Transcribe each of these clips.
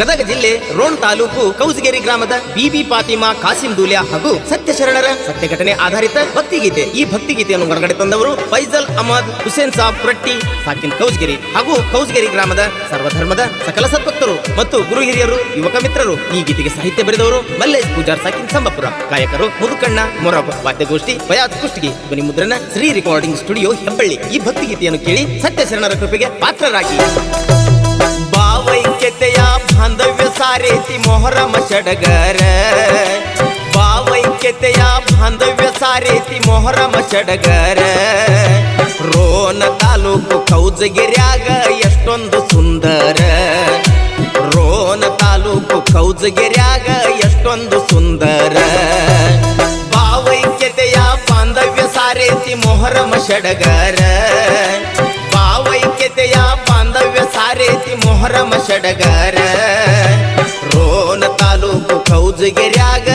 ಗದಗ ಜಿಲ್ಲೆ ರೋಣ್ ತಾಲೂಕು ಕೌಸಗೇರಿ ಗ್ರಾಮದ ಬಿಬಿ ಫಾತಿಮಾ ಕಾಸಿಂ ದೂಲ್ಯ ಹಾಗೂ ಸತ್ಯ ಶರಣರ ಸತ್ಯ ಘಟನೆ ಆಧಾರಿತ ಭಕ್ತಿಗೀತೆ. ಈ ಭಕ್ತಿಗೀತೆಯನ್ನು ಹೊರಗಡೆ ತಂದವರು ಫೈಜಲ್ ಅಹಮದ್ ಹುಸೇನ್ ಸಾಬ್ ರಟ್ಟಿ ಸಾಕಿನ್ ಕೌಸಗಿರಿ ಹಾಗೂ ಕೌಸಗಿರಿ ಗ್ರಾಮದ ಸರ್ವಧರ್ಮದ ಸಕಲ ಸದ್ಭಕ್ತರು ಮತ್ತು ಗುರು ಹಿರಿಯರು, ಯುವಕ ಮಿತ್ರರು. ಈ ಗೀತೆಗೆ ಸಾಹಿತ್ಯ ಬರೆದವರು ಮಲ್ಲೇಶ್ ಪೂಜಾರ್, ಸಾಕಿನ್ ಸಂಬಪುರ. ಗಾಯಕರು ಮುದುಕಣ್ಣ ಮೊರಬ್, ವಾದ್ಯಗೋಷ್ಠಿ ಬಯಾತ್ ಕುಷ್ಟಗಿ, ಧ್ವನಿ ಮುದ್ರಣ, ಶ್ರೀ ರೆಕಾರ್ಡಿಂಗ್ ಸ್ಟುಡಿಯೋ ಹೆಬ್ಬಳ್ಳಿ. ಈ ಭಕ್ತಿಗೀತೆಯನ್ನು ಕೇಳಿ ಸತ್ಯ ಶರಣರ ಕೃಪೆಗೆ ಪಾತ್ರರಾಗಿ. ಬಾಂಧವ್ಯ ಸಾರೇತಿ ಮೊಹರಮ ಚಡಗರ. ಭಾವೈಕ್ಯತೆಯ ಬಾಂಧವ್ಯ ಸಾರೇತಿ ಮೊಹರಮ ಚಡಗರ. ರೋನ ತಾಲೂಕು ಕೌಜಗಿರ್ಯಾಗ ಎಷ್ಟೊಂದು ಸುಂದರ. ರೋನ ತಾಲೂಕು ಕೌಜಗಿರ್ಯಾಗ ಎಷ್ಟೊಂದು ಸುಂದರ. ಭಾವೈಕ್ಯತೆಯ ಬಾಂಧವ್ಯ ಸಾರೇತಿ ಮೊಹರಮ ಸಾರೇತಿ ಮೊಹರಮ ಸಡಗಾರ ರೋಣ ತಾಲೂಕು ಕೌಜಗಿರ್ಯಾಗ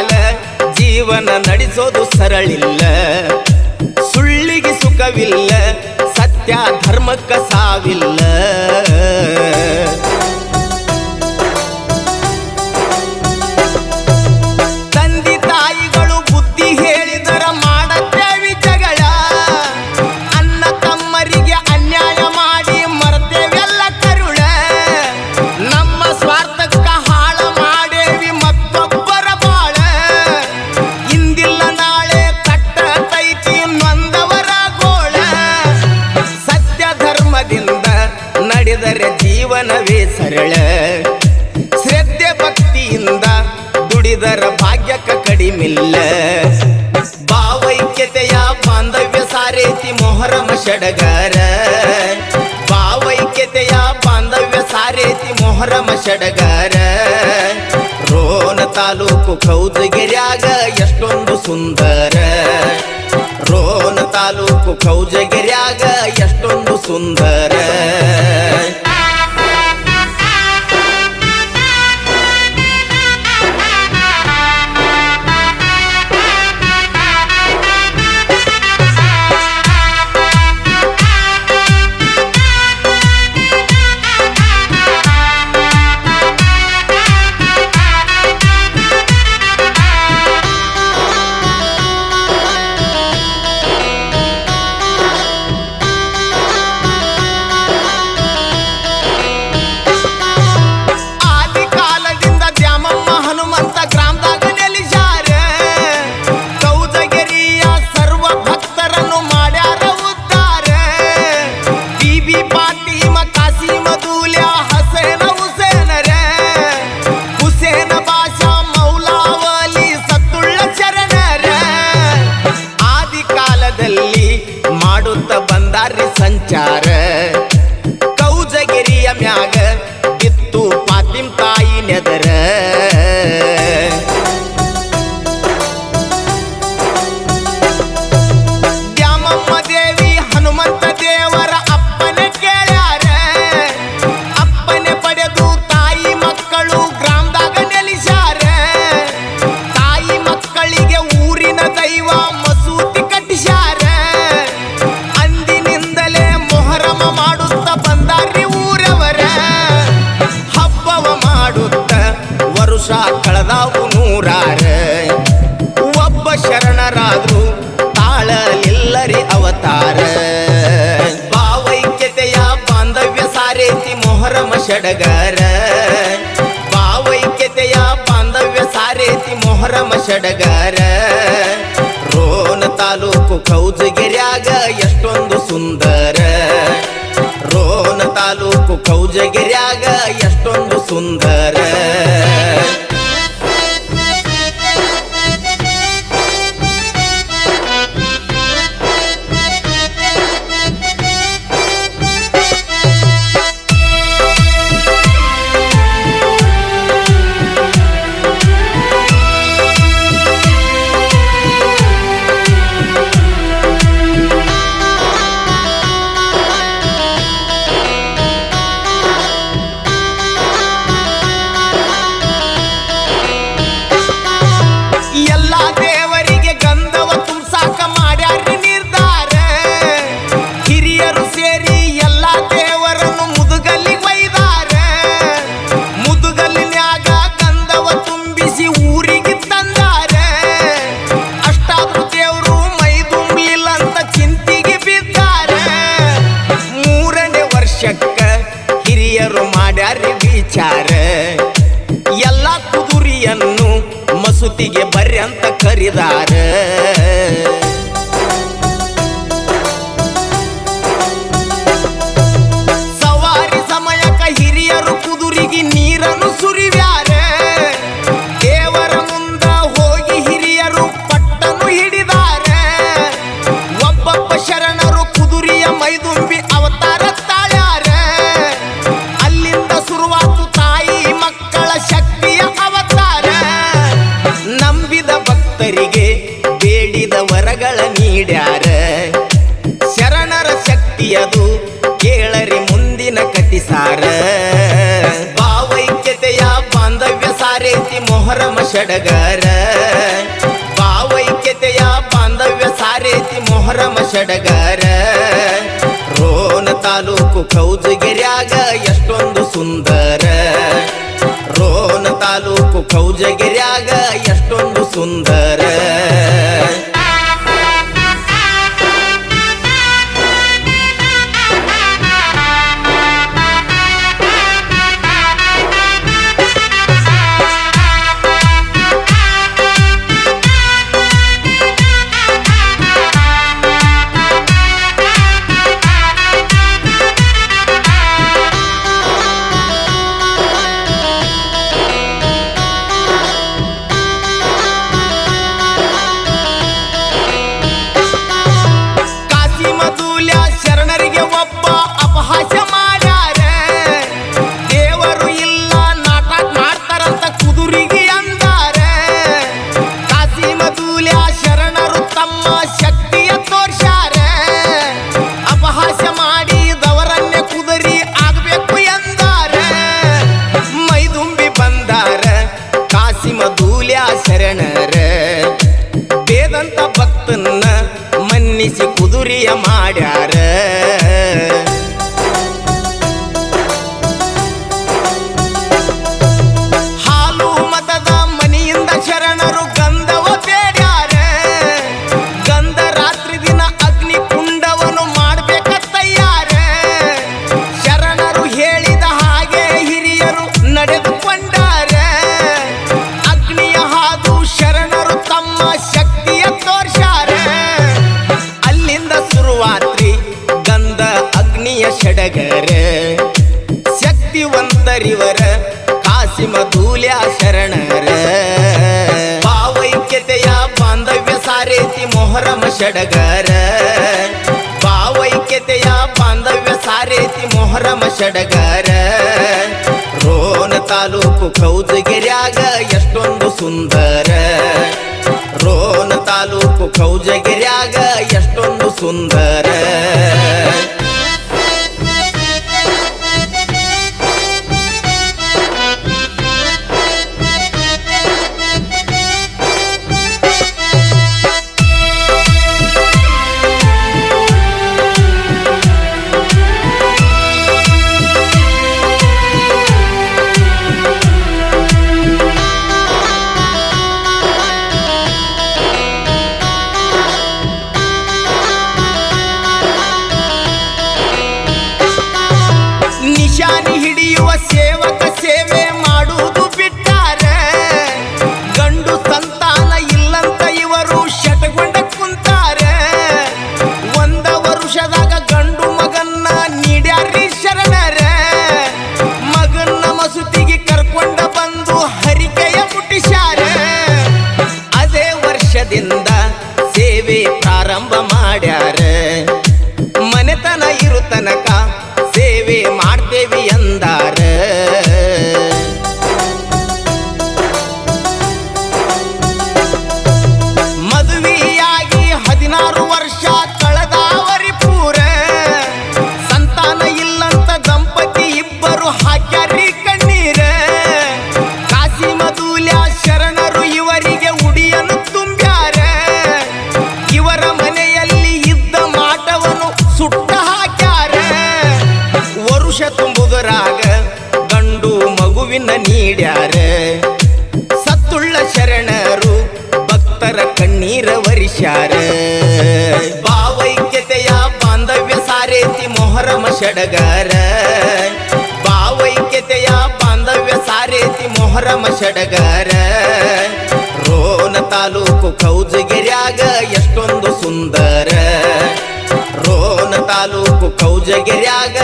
ಕಲಿಗಾಲ ಜೀವನ ನಡೆಸೋದು ಸರಳಿಲ್ಲ. ಸುಳ್ಳಿಗೆ ಸುಖವಿಲ್ಲ. ಸತ್ಯ ಧರ್ಮಕ್ಕ ಸಾವಿಲ್ಲ. ಸರಳ. ಶ್ರದ್ಧೆ ಭಕ್ತಿಯಿಂದ ದುಡಿದರ ಭಾಗ್ಯಕ್ಕ ಕಡಿಮಿಲ್ಲ. ಭಾವೈಕ್ಯತೆಯ ಬಾಂಧವ್ಯ ಸಾರೇತಿ ಮೊಹರಮ ಷಡಗಾರ. ಭಾವೈಕ್ಯತೆಯ ಬಾಂಧವ್ಯ ಸಾರೇತಿ ಮೊಹರಮ ಷಡಗಾರ. ರೋನ ತಾಲೂಕು ಕೌಜಗಿರ್ಯಾಗ ಎಷ್ಟೊಂದು ಸುಂದರ. ರೋನ ತಾಲೂಕು ಕೌಜಗಿರ್ಯಾಗ ಎಷ್ಟೊಂದು ಸುಂದರ. ಷಡಗಾರ. ಭಾವೈಕ್ಯತೆಯ ಬಾಂಧವ್ಯ ಸಾರೇತಿ ಮೊಹರಮ ಷಡಗಾರ. ರೋಣ ತಾಲೂಕು ಕೌಜಗಿರ್ಯಾಗ ಎಷ್ಟೊಂದು ಸುಂದರ. ರೋಣ ತಾಲೂಕು ಕೌಜಗಿರ್ಯಾಗ ಎಷ್ಟೊಂದು ಸುಂದರ. ಷಡಗರ. ಭಾವೈಕ್ಯತೆಯ ಬಾಂಧವ್ಯ ಸಾರೇತಿ ಮೊಹರಮ ಷಡಗರ. ರೋಣ ತಾಲೂಕು ಕೌಜಗಿರ್ಯಾಗ ಎಷ್ಟೊಂದು ಸುಂದರ. ರೋಣ ತಾಲೂಕು ಕೌಜಗಿರ್ಯಾಗ ಎಷ್ಟೊಂದು ಸುಂದರ. ಷಡಗರ. ಭಾವೈಕ್ಯತೆಯ ಬಾಂಧವ್ಯ ಸಾರೇತಿ ಮೊಹರಮ ಷಡಗರ. ರೋಣ ತಾಲೂಕು ಕೌಜಗಿರ್ಯಾಗ ಎಷ್ಟೊಂದು ಸುಂದರ. ರೋಣ ತಾಲೂಕು ಕೌಜಗಿರ್ಯಾಗ ಎಷ್ಟೊಂದು ಸುಂದರ. ಹಿಡಿಯುವ ಸೇ ಷಡಗಾರ. ಭಾವೈಕ್ಯತೆಯ ಬಾಂಧವ್ಯ ಸಾರೇತಿ ಮೊಹರಮ ಷಡಗಾರ. ರೋಣ ತಾಲೂಕು ಕೌಜಗಿರ್ಯಾಗ ಎಷ್ಟೊಂದು ಸುಂದರ. ರೋಣ ತಾಲೂಕು ಕೌಜಗಿರ್ಯಾಗ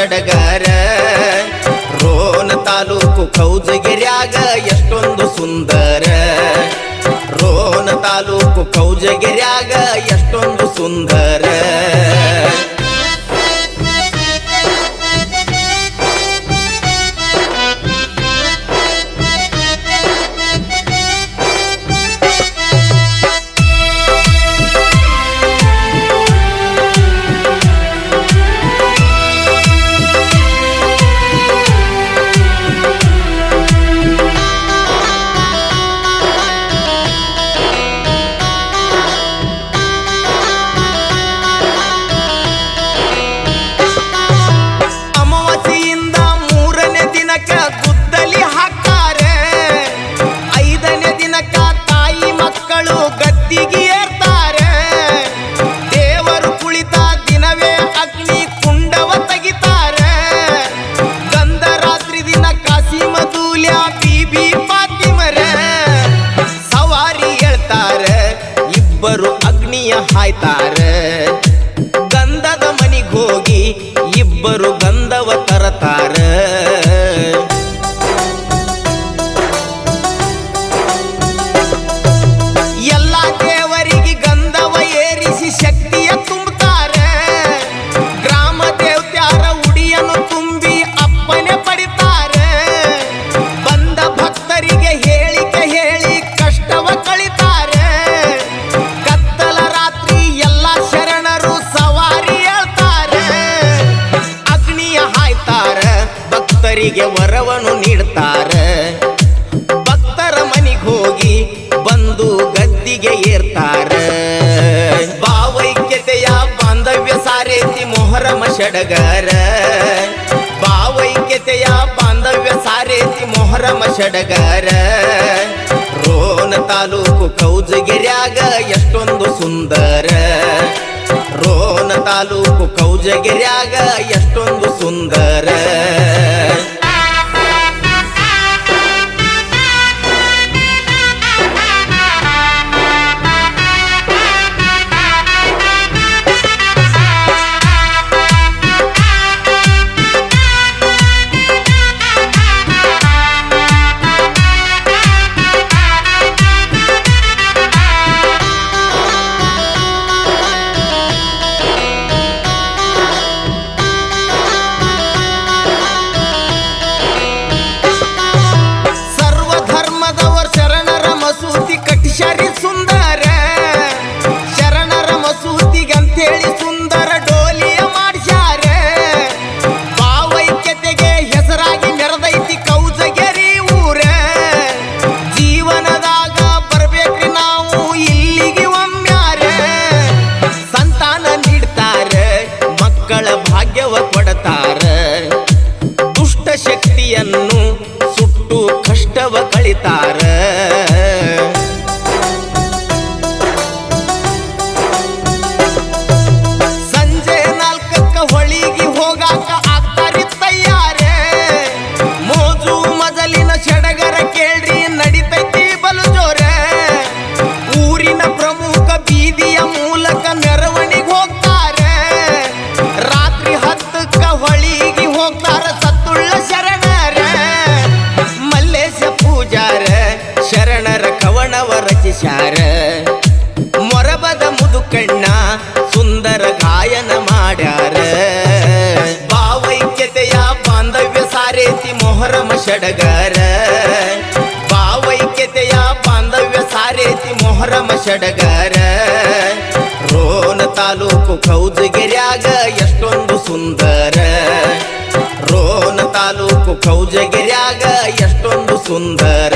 ಸಡಗಾರ ರೋಣ ತಾಲೂಕು ಕೌಜಗಿರ್ಯಾಗ ಎಷ್ಟೊಂದು ಸುಂದರ. ರೋಣ ತಾಲೂಕು ಕೌಜಗಿರ್ಯಾಗ ಎಷ್ಟೊಂದು ಸುಂದರ. baita ಭಕ್ತರಿಗೆ ವರವನ್ನು ನೀಡ್ತಾರೆ. ಭಕ್ತರ ಮನೆಗೆ ಹೋಗಿ ಬಂದು ಗದ್ದಿಗೆ ಏರ್ತಾರೆ. ಭಾವೈಕ್ಯತೆಯ ಬಾಂಧವ್ಯ ಸಾರೇತಿ ಮೊಹರಮ ಷಡಗರ ಭಾವೈಕ್ಯತೆಯ ಬಾಂಧವ್ಯ ಸಾರೇತಿ ಮೊಹರಮ ಷಡಗರ ರೋನ ತಾಲೂಕು ಕೌಜಗಿರ್ಯಾಗ ಎಷ್ಟೊಂದು ಸುಂದರ. ರೋನ ತಾಲೂಕು ಕೌಜಗಿರ್ಯಾಗ ಎಷ್ಟೊಂದು ಸುಂದರ. ಸುಟ್ಟು ಕಷ್ಟವ ಕಳಿತಾರ. ಶಾರ ಮೊರಬದ ಮುದುಕಣ್ಣ ಸುಂದರ ಗಾಯನ ಮಾಡ್ಯಾರ. ಭಾವೈಕ್ಯತೆಯ ಬಾಂಧವ್ಯ ಸಾರೇತಿ ಮೊಹರಮ ಷಡಗರ ಭಾವೈಕ್ಯತೆಯ ಬಾಂಧವ್ಯ ಸಾರೇತಿ ಮೊಹರಮ ಷಡಗರ ರೋಣ ತಾಲೂಕು ಕೌಜಗಿರ್ಯಾಗ ಎಷ್ಟೊಂದು ಸುಂದರ. ರೋಣ ತಾಲೂಕು ಕೌಜಗಿರ್ಯಾಗ ಎಷ್ಟೊಂದು ಸುಂದರ.